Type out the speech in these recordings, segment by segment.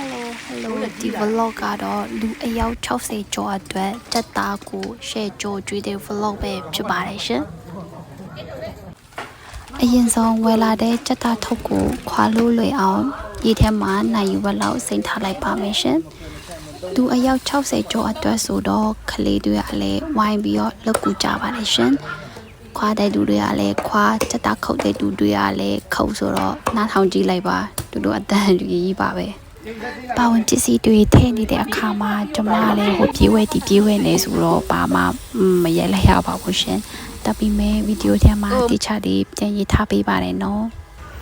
Hello Hello ဒီ vlog ကတော့လူအယောက်60ကျော်အတွက်တက်သားကို share ကြော်ကြွေးတဲ့ vlog ပဲဖြစ်ပါတယ်ရှင်အရင်ဆုံးဝယ်လာတဲ့တက်သားထုတ်ကိုခွာလို့လွယ်အောင်ရေထဲမှာနိုင်ယူဝက်လောက်စိမ့်ထားလိုက်ပါမယ်ရှင်သူအယောက်60ကျော်အတွက်ဆိုတော့ကလေးတွေကလည်းဝိုင်းပြီးတော့လုပ်ကူကြပါတယ်ရှင်ခွာတဲ့သူတွေကလည်းခွာတက်သားခုတ်တဲ့သူတွေကလည်းခုတ်ဆိုတော့နားထောင်ကြည့်လိုက်ပါသူတို့အတန်ကြီးပါပဲ ပါဝင်ပစ္စည်းတွေထည့်နေတဲ့အခါမှာကျွန်မလည်းဟိုပြေးဝဲဒီပြေးဝဲနေဆိုတော့ဘာမှမရဲလိုက်ရပါဘူးရှင်။တပ်ပြီးမဲ့ဗီဒီယိုထဲမှာတခြားတွေပြန်ရေးထားပေးပါတယ်နော်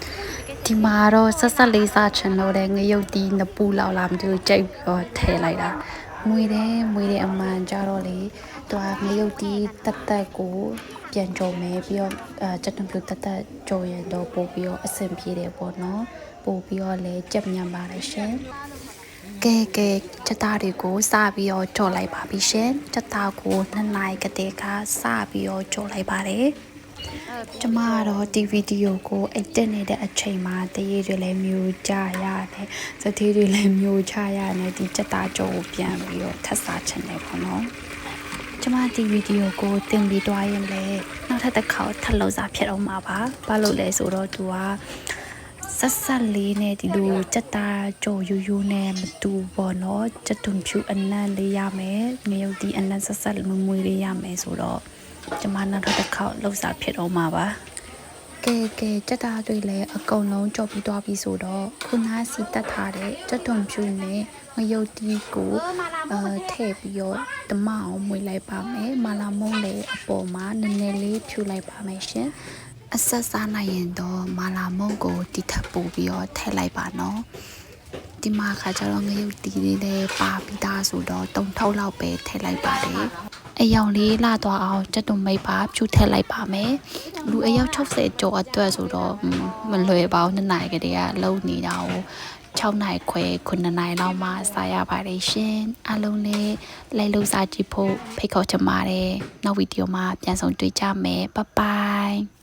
။ဒီမှာတော့ဆက်ဆက်လေးစားချင်လို့တဲ့ငရုတ်တီနပူလောက်လာမသိဘူးကြိတ်ပြီးတော့ထည့်လိုက်တာ။ မွေတယ်မွေတယ်အမှန်ကြတော့လေသူကငရုတ်တီတက်တက်ကိုပြန်ကြုံမယ်ပြီးတော့အဲစက်တံပြူတက်တက်ကြုံရတော့ပို့ပြီးတော့အဆင်ပြေတယ်ပေါ့နော်။ပို့ပြီးတော့လည်းကြက်ညံပါတယ်ရှင်။ကဲကဲချက်သားတွေကိုစပြီးတော့ကြော်လိုက်ပါပြီရှင်ချက်သားကိုနှစ်နိုင်ကတည်းကစပြီးတော့ကြော်လိုက်ပါတယ် ကျမကတော့ဒီဗီဒီယိုကိုအိတ်တက်နေတဲ့အချိန်မှာတရေတွေလည်းမျိုးကြရတယ်စသေးတွေလည်းမျိုးချရတယ်ဒီချက်သားကြော်ကိုပြန်ပြီးတော့ထပ်စားချင်တယ်ပေါ့နော်ကျမဒီဗီဒီယိုကိုတင်ပြီးတွားရင်လည်းနောက်ထပ်တစ်ခါထပ်လို့စားဖြစ်အောင်ပါပါဘာလို့လဲဆိုတော့သူကဆက်ဆက်လေးနဲ့ဒီလိုစက်သားကြော်ယူယူနဲ့မတူဘောနော်စက်တုံဖြူအနံ့လေးရမယ်ငရုတ်ဒီအနံ့ဆက်ဆက်မမွေးလေးရမယ်ဆိုတော့ ကျမနောက်တော့တစ်ခေါက်လှုပ်စားဖြစ်တော့မှာပါကဲကဲစက်သားတွေလည်းအကုန်လုံးကြော်ပြီးသွားပြီဆိုတော့ခုနစီတက်ထားတဲ့စက်တုံဖြူနဲ့ငရုတ်ဒီကိုအဲထည့်ပြီးတော့တမအောင်မွေးလိုက်ပါမယ်မာလာမုံလေးအပေါ်မှာနည်းနည်းလေးဖြူလိုက်ပါမယ်ရှင်အဆက်စားနိုင်ရင်တော့မာလာမုံကိုတိထပ်ပို့ပြီးတော့ထည့်လိုက်ပါနော်ဒီမှာခါကျတော့ငရုတ်တီလေးလည်းပါပြီးသားဆိုတော့တုံထောက်လောက်ပဲထည့်လိုက်ပါတယ် အယောင်လေးလာသွားအောင်စက်တုံမိတ်ပါဖြူထည့်လိုက်ပါမယ်လူအယောက်60ကျော်အတွက်ဆိုတော့อืมမလွယ်ပါဘူးနှစ်နိုင်ကတည်းကလုံနေတာကို6နိုင်ခွဲ9နိုင်လောက်မှစားရပါတယ်ရှင်အားလုံးလည်းလိုက်လို့စားကြည့်ဖို့ဖိတ်ခေါ်ချင်ပါတယ်နောက်ဗီဒီယိုမှာပြန်ဆောင်တွေ့ကြမယ်ဘိုင်ဘိုင်